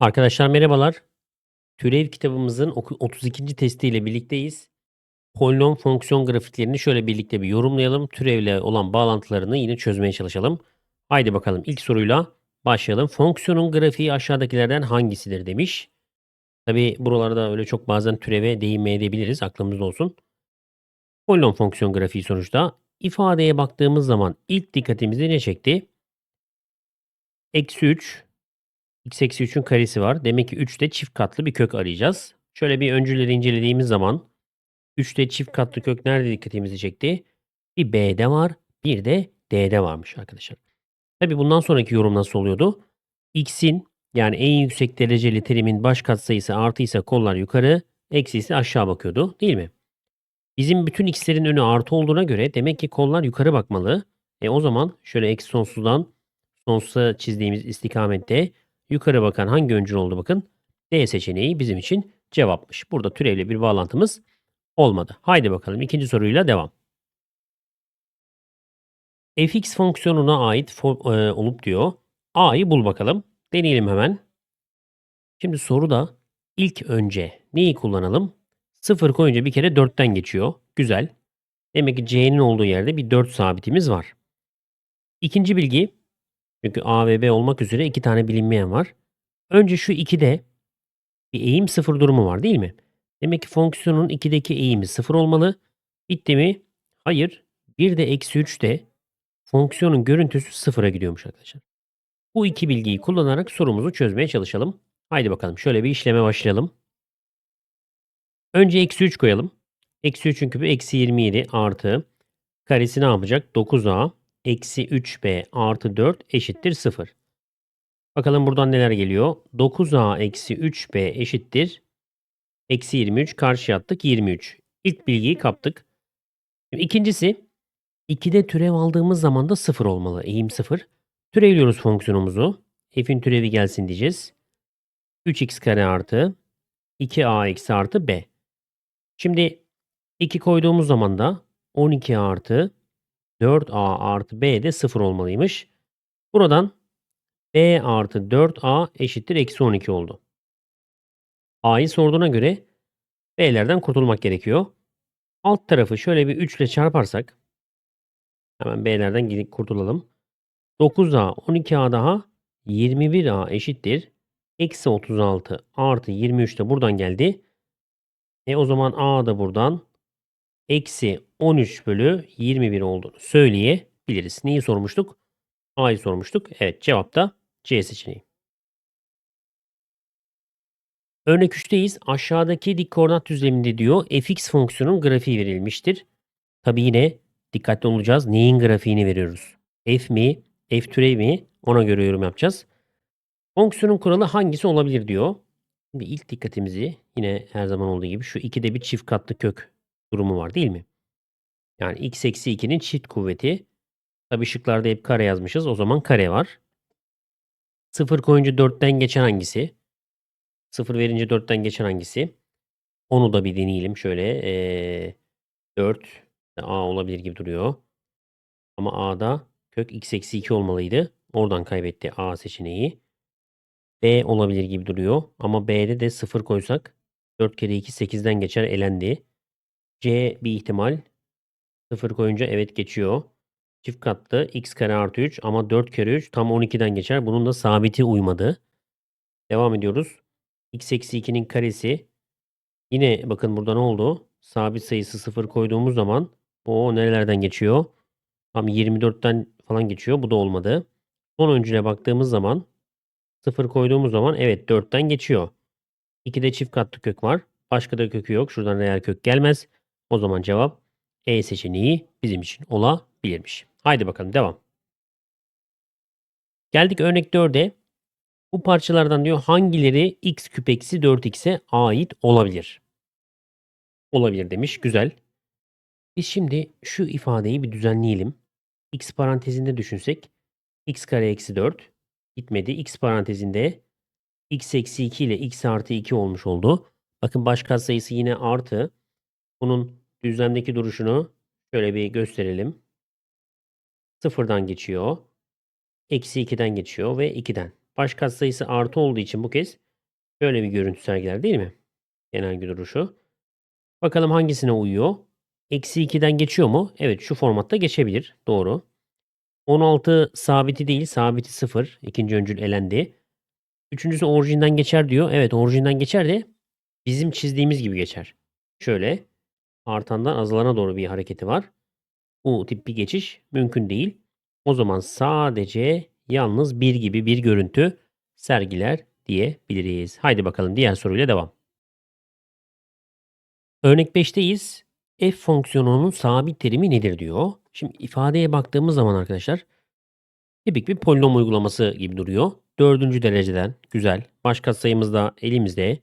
Arkadaşlar merhabalar. Türev kitabımızın oku 32. testiyle birlikteyiz. Polinom fonksiyon grafiklerini şöyle birlikte bir yorumlayalım. Türevle olan bağlantılarını yine çözmeye çalışalım. Haydi bakalım ilk soruyla başlayalım. Fonksiyonun grafiği aşağıdakilerden hangisidir demiş. Tabi buralarda öyle çok bazen türeve değinmeye edebiliriz. Aklımızda olsun. Polinom fonksiyon grafiği sonuçta ifadeye baktığımız zaman ilk dikkatimizi ne çekti? Eksi 3 x eksi 3'ün karesi var. Demek ki 3'te çift katlı bir kök arayacağız. Şöyle bir öncüleri incelediğimiz zaman 3'te çift katlı kök nerede dikkatimizi çekti? Bir B'de var, bir de D'de varmış arkadaşlar. Tabi bundan sonraki yorum nasıl oluyordu? X'in yani en yüksek dereceli terimin baş katsayısı artı ise kollar yukarı, eksi ise aşağı bakıyordu değil mi? Bizim bütün x'lerin önü artı olduğuna göre demek ki kollar yukarı bakmalı. E o zaman şöyle eksi sonsuzdan sonsuza çizdiğimiz istikamette yukarı bakan hangi öncül oldu bakın. D seçeneği bizim için cevapmış. Burada türevle bir bağlantımız olmadı. Haydi bakalım ikinci soruyla devam. fx fonksiyonuna ait fo- e, olup diyor. a'yı bul bakalım. Deneyelim hemen. Şimdi soruda ilk önce neyi kullanalım? 0 koyunca bir kere 4'ten geçiyor. Güzel. Demek ki c'nin olduğu yerde bir 4 sabitimiz var. İkinci bilgi çünkü A ve B olmak üzere iki tane bilinmeyen var. Önce şu 2'de bir eğim sıfır durumu var değil mi? Demek ki fonksiyonun 2'deki eğimi sıfır olmalı. Bitti mi? Hayır. Bir de eksi 3'te fonksiyonun görüntüsü sıfıra gidiyormuş arkadaşlar. Bu iki bilgiyi kullanarak sorumuzu çözmeye çalışalım. Haydi bakalım şöyle bir işleme başlayalım. Önce eksi 3 koyalım. Eksi 3'ün küpü eksi 27 artı karesi ne yapacak? 9a eksi 3b artı 4 eşittir 0. Bakalım buradan neler geliyor? 9a eksi 3b eşittir. Eksi 23 karşıya attık 23. İlk bilgiyi kaptık. Şimdi ikincisi 2'de türev aldığımız zaman da 0 olmalı. Eğim 0. Türevliyoruz fonksiyonumuzu. F'in türevi gelsin diyeceğiz. 3x kare artı 2a eksi artı b. Şimdi 2 koyduğumuz zaman da 12 artı 4a artı b de 0 olmalıymış. Buradan b artı 4a eşittir eksi 12 oldu. a'yı sorduğuna göre b'lerden kurtulmak gerekiyor. Alt tarafı şöyle bir 3 ile çarparsak hemen b'lerden gidip kurtulalım. 9a 12a daha 21a eşittir. Eksi 36 artı 23 de buradan geldi. E o zaman a da buradan eksi 13 bölü 21 olduğunu söyleyebiliriz. Neyi sormuştuk? A'yı sormuştuk. Evet cevap da C seçeneği. Örnek 3'teyiz. Aşağıdaki dik koordinat düzleminde diyor fx fonksiyonun grafiği verilmiştir. Tabi yine dikkatli olacağız. Neyin grafiğini veriyoruz? F mi? F türev mi? Ona göre yorum yapacağız. Fonksiyonun kuralı hangisi olabilir diyor. Şimdi ilk dikkatimizi yine her zaman olduğu gibi şu 2'de bir çift katlı kök durumu var değil mi? Yani x eksi 2'nin çift kuvveti. Tabi şıklarda hep kare yazmışız. O zaman kare var. 0 koyunca 4'ten geçen hangisi? 0 verince 4'ten geçen hangisi? Onu da bir deneyelim şöyle. Ee, 4 A olabilir gibi duruyor. Ama A'da kök x eksi 2 olmalıydı. Oradan kaybetti A seçeneği. B olabilir gibi duruyor. Ama B'de de 0 koysak 4 kere 2 8'den geçer elendi. C bir ihtimal. 0 koyunca evet geçiyor. Çift katlı x kare artı 3 ama 4 kere 3 tam 12'den geçer. Bunun da sabiti uymadı. Devam ediyoruz. x eksi 2'nin karesi. Yine bakın burada ne oldu? Sabit sayısı 0 koyduğumuz zaman o nerelerden geçiyor? Tam 24'ten falan geçiyor. Bu da olmadı. Son öncüne baktığımız zaman 0 koyduğumuz zaman evet 4'ten geçiyor. 2'de çift katlı kök var. Başka da kökü yok. Şuradan reel kök gelmez. O zaman cevap E seçeneği bizim için olabilirmiş. Haydi bakalım devam. Geldik örnek 4'e. Bu parçalardan diyor hangileri x küp eksi 4x'e ait olabilir? Olabilir demiş. Güzel. Biz şimdi şu ifadeyi bir düzenleyelim. x parantezinde düşünsek x kare eksi 4 gitmedi. x parantezinde x eksi 2 ile x artı 2 olmuş oldu. Bakın baş katsayısı yine artı. Bunun düzlemdeki duruşunu şöyle bir gösterelim. Sıfırdan geçiyor. Eksi 2'den geçiyor ve 2'den. Baş katsayısı artı olduğu için bu kez Şöyle bir görüntü sergiler değil mi? Genel duruşu. Bakalım hangisine uyuyor? Eksi 2'den geçiyor mu? Evet şu formatta geçebilir. Doğru. 16 sabiti değil. Sabiti 0. İkinci öncül elendi. Üçüncüsü orijinden geçer diyor. Evet orijinden geçer de bizim çizdiğimiz gibi geçer. Şöyle artandan azalana doğru bir hareketi var. Bu tip bir geçiş mümkün değil. O zaman sadece yalnız bir gibi bir görüntü sergiler diyebiliriz. Haydi bakalım diğer soruyla devam. Örnek 5'teyiz. F fonksiyonunun sabit terimi nedir diyor. Şimdi ifadeye baktığımız zaman arkadaşlar tipik bir polinom uygulaması gibi duruyor. Dördüncü dereceden güzel. Baş katsayımız da elimizde.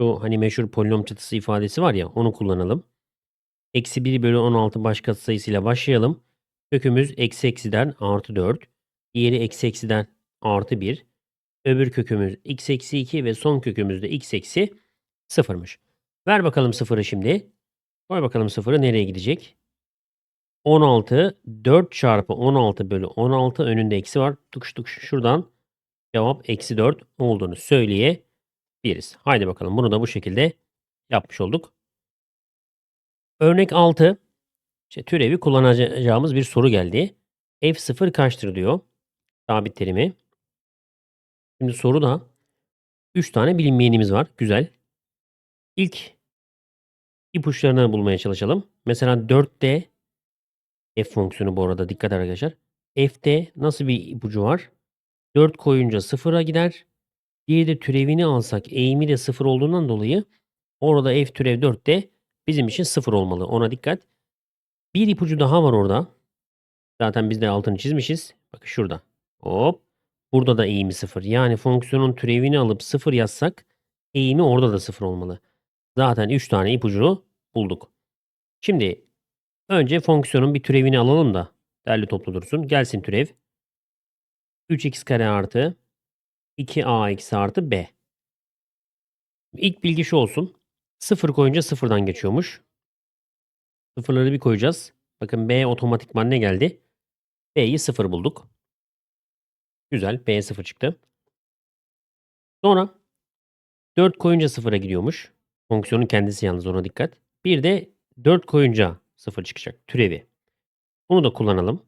Şu hani meşhur polinom çatısı ifadesi var ya onu kullanalım. Eksi 1 bölü 16 baş katsayısıyla başlayalım. Kökümüz eksi eksiden artı 4. Diğeri eksi eksiden artı 1. Öbür kökümüz x eksi 2 ve son kökümüz de x eksi 0'mış. Ver bakalım sıfırı şimdi. Koy bakalım sıfırı nereye gidecek? 16 4 çarpı 16 bölü 16 önünde eksi var. Tukuş tukuş şuradan cevap eksi 4 olduğunu söyleyebiliriz. Haydi bakalım bunu da bu şekilde yapmış olduk. Örnek 6. İşte türevi kullanacağımız bir soru geldi. F0 kaçtır diyor. Sabit terimi. Şimdi soruda 3 tane bilinmeyenimiz var. Güzel. İlk ipuçlarını bulmaya çalışalım. Mesela 4'te f fonksiyonu bu arada dikkat arkadaşlar. F'te nasıl bir ipucu var? 4 koyunca 0'a gider. Bir de türevini alsak eğimi de 0 olduğundan dolayı orada f türev 4'te bizim için 0 olmalı. Ona dikkat. Bir ipucu daha var orada. Zaten biz de altını çizmişiz. Bakın şurada. Hop. Burada da eğimi 0. Yani fonksiyonun türevini alıp 0 yazsak eğimi orada da 0 olmalı. Zaten 3 tane ipucu bulduk. Şimdi önce fonksiyonun bir türevini alalım da derli toplu dursun. Gelsin türev. 3x kare artı 2a eksi artı b. İlk bilgi şu olsun. 0 koyunca 0'dan geçiyormuş. Sıfırları bir koyacağız. Bakın b otomatikman ne geldi? b'yi 0 bulduk. Güzel. b 0 çıktı. Sonra 4 koyunca 0'a gidiyormuş. Fonksiyonun kendisi yalnız ona dikkat. Bir de 4 koyunca 0 çıkacak. Türevi. Bunu da kullanalım.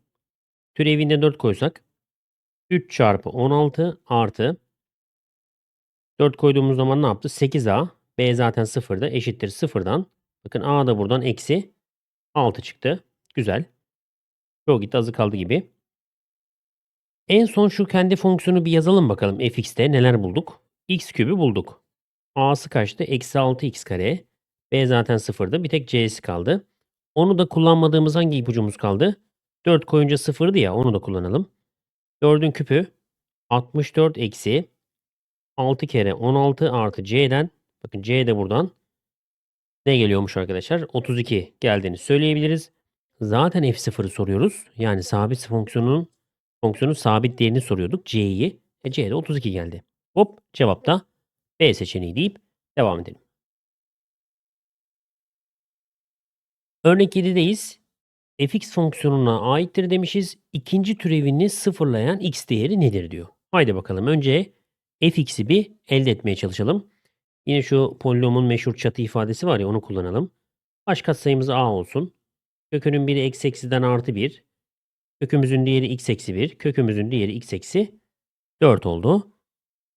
Türevinde 4 koysak 3 çarpı 16 artı 4 koyduğumuz zaman ne yaptı? 8a. B zaten 0'da eşittir 0'dan. Bakın a da buradan eksi 6 çıktı. Güzel. Çok gitti azı kaldı gibi. En son şu kendi fonksiyonu bir yazalım bakalım fx'te neler bulduk. x kübü bulduk. a'sı kaçtı? Eksi 6x kare. b zaten 0'dı. Bir tek c'si kaldı. Onu da kullanmadığımız hangi ipucumuz kaldı? 4 koyunca 0'dı ya onu da kullanalım. 4'ün küpü 64 eksi 6 kere 16 artı c'den bakın c de buradan ne geliyormuş arkadaşlar? 32 geldiğini söyleyebiliriz. Zaten f0'ı soruyoruz. Yani sabit fonksiyonun fonksiyonun sabit değerini soruyorduk. c'yi. E c'de 32 geldi. Hop cevap da B seçeneği deyip devam edelim. Örnek 7'deyiz. fx fonksiyonuna aittir demişiz. İkinci türevini sıfırlayan x değeri nedir diyor. Haydi bakalım önce fx'i bir elde etmeye çalışalım. Yine şu polinomun meşhur çatı ifadesi var ya onu kullanalım. Baş katsayımız a olsun. Kökünün biri eksi eksiden artı 1. Kökümüzün diğeri x eksi 1. Kökümüzün diğeri x eksi 4 oldu.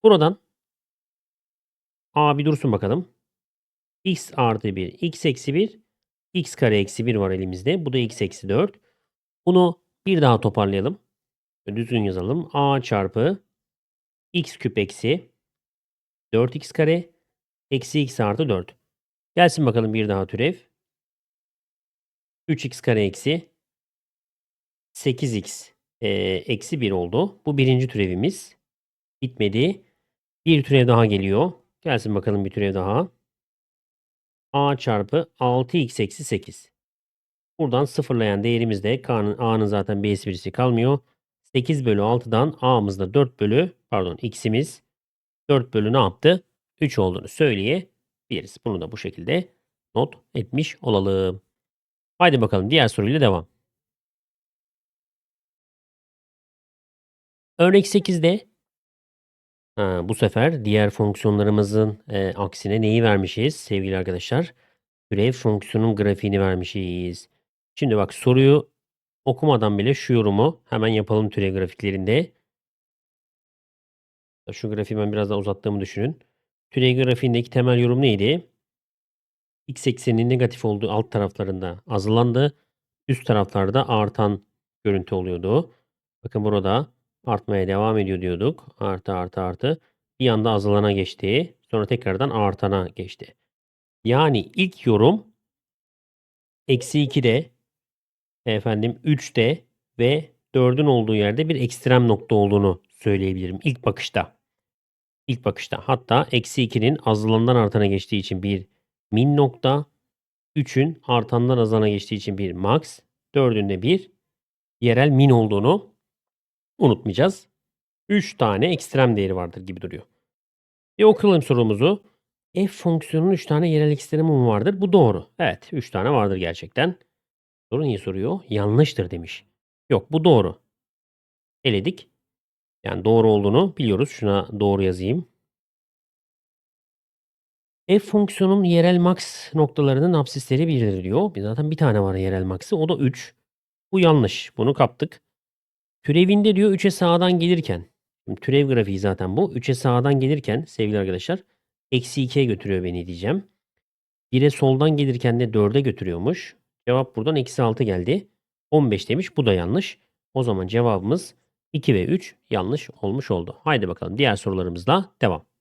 Buradan a bir dursun bakalım. x artı 1, x eksi 1, x kare eksi 1 var elimizde. Bu da x eksi 4. Bunu bir daha toparlayalım. Düzgün yazalım. a çarpı x küp eksi 4x kare eksi x artı 4. Gelsin bakalım bir daha türev. 3x kare eksi 8x e, eksi 1 oldu. Bu birinci türevimiz. Bitmedi. Bir türev daha geliyor. Gelsin bakalım bir türev daha. a çarpı 6x eksi 8. Buradan sıfırlayan değerimiz de K'nın A'nın zaten B'si birisi kalmıyor. 8 bölü 6'dan A'mızda 4 bölü pardon X'imiz 4 bölü ne yaptı? 3 olduğunu söyleyebiliriz. Bunu da bu şekilde not etmiş olalım. Haydi bakalım diğer soruyla devam. Örnek 8'de Ha, bu sefer diğer fonksiyonlarımızın e, aksine neyi vermişiz sevgili arkadaşlar? Türev fonksiyonun grafiğini vermişiz. Şimdi bak soruyu okumadan bile şu yorumu hemen yapalım türev grafiklerinde. Şu grafiği ben biraz daha uzattığımı düşünün. Türev grafiğindeki temel yorum neydi? X ekseninin negatif olduğu alt taraflarında azalandı. Üst taraflarda artan görüntü oluyordu. Bakın burada artmaya devam ediyor diyorduk. Artı artı artı. Bir anda azalana geçti. Sonra tekrardan artana geçti. Yani ilk yorum eksi 2'de efendim 3'te ve 4'ün olduğu yerde bir ekstrem nokta olduğunu söyleyebilirim ilk bakışta. İlk bakışta. Hatta eksi 2'nin azalandan artana geçtiği için bir min nokta, 3'ün artandan azalana geçtiği için bir max, 4'ün de bir yerel min olduğunu unutmayacağız. 3 tane ekstrem değeri vardır gibi duruyor. Bir okuyalım sorumuzu. F fonksiyonunun 3 tane yerel ekstremi mi vardır? Bu doğru. Evet 3 tane vardır gerçekten. Soru niye soruyor? Yanlıştır demiş. Yok bu doğru. Eledik. Yani doğru olduğunu biliyoruz. Şuna doğru yazayım. F fonksiyonun yerel max noktalarının absisleri biridir diyor. Zaten bir tane var yerel max'ı. O da 3. Bu yanlış. Bunu kaptık. Türevinde diyor 3'e sağdan gelirken. Türev grafiği zaten bu. 3'e sağdan gelirken sevgili arkadaşlar eksi 2'ye götürüyor beni diyeceğim. 1'e soldan gelirken de 4'e götürüyormuş. Cevap buradan eksi 6 geldi. 15 demiş. Bu da yanlış. O zaman cevabımız 2 ve 3 yanlış olmuş oldu. Haydi bakalım diğer sorularımızla devam.